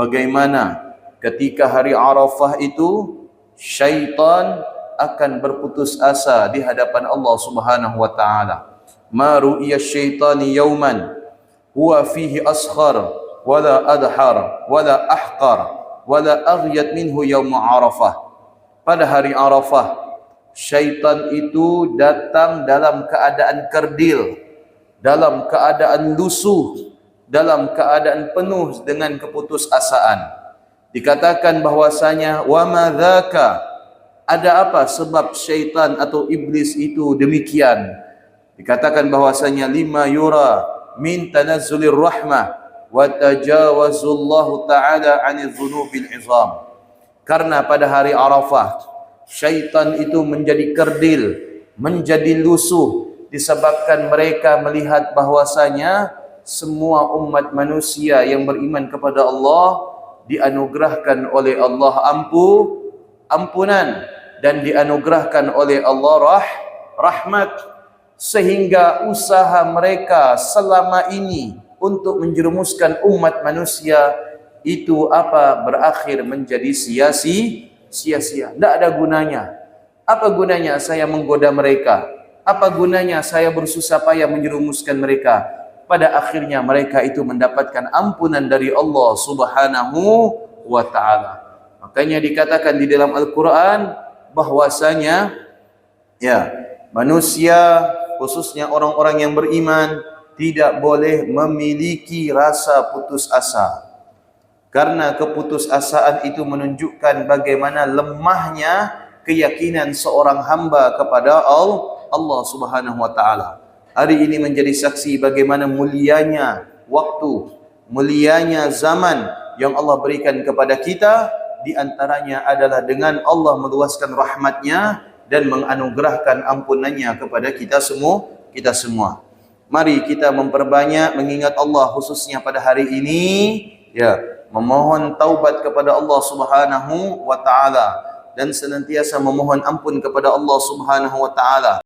bagaimana ketika hari Arafah itu syaitan akan berputus asa di hadapan Allah Subhanahu wa taala. Ma ru'iya syaitani yawman huwa fihi asghar wala adhar wala ahqar wala aghyat minhu yawm Arafah. Pada hari Arafah syaitan itu datang dalam keadaan kerdil, dalam keadaan lusuh, dalam keadaan penuh dengan keputusasaan. Dikatakan bahwasanya wa madzaka ada apa sebab syaitan atau iblis itu demikian? Dikatakan bahwasanya lima yura min tanazzulir rahmah wa tajawazullahu ta'ala 'anil dhunubil 'izam. Karena pada hari Arafah syaitan itu menjadi kerdil, menjadi lusuh disebabkan mereka melihat bahwasanya semua umat manusia yang beriman kepada Allah dianugerahkan oleh Allah ampu ampunan dan dianugerahkan oleh Allah rah, rahmat. Sehingga usaha mereka selama ini untuk menjerumuskan umat manusia itu apa? Berakhir menjadi sia-sia sia-sia. Tidak ada gunanya. Apa gunanya saya menggoda mereka? Apa gunanya saya bersusah payah menjerumuskan mereka pada akhirnya mereka itu mendapatkan ampunan dari Allah Subhanahu wa taala makanya dikatakan di dalam Al-Qur'an bahwasanya ya manusia khususnya orang-orang yang beriman tidak boleh memiliki rasa putus asa karena keputusasaan itu menunjukkan bagaimana lemahnya keyakinan seorang hamba kepada Allah Subhanahu wa taala. Hari ini menjadi saksi bagaimana mulianya waktu, mulianya zaman yang Allah berikan kepada kita. Di antaranya adalah dengan Allah meluaskan rahmatnya dan menganugerahkan ampunannya kepada kita semua, kita semua. Mari kita memperbanyak mengingat Allah khususnya pada hari ini. Ya memohon taubat kepada Allah Subhanahu wa taala dan senantiasa memohon ampun kepada Allah Subhanahu wa taala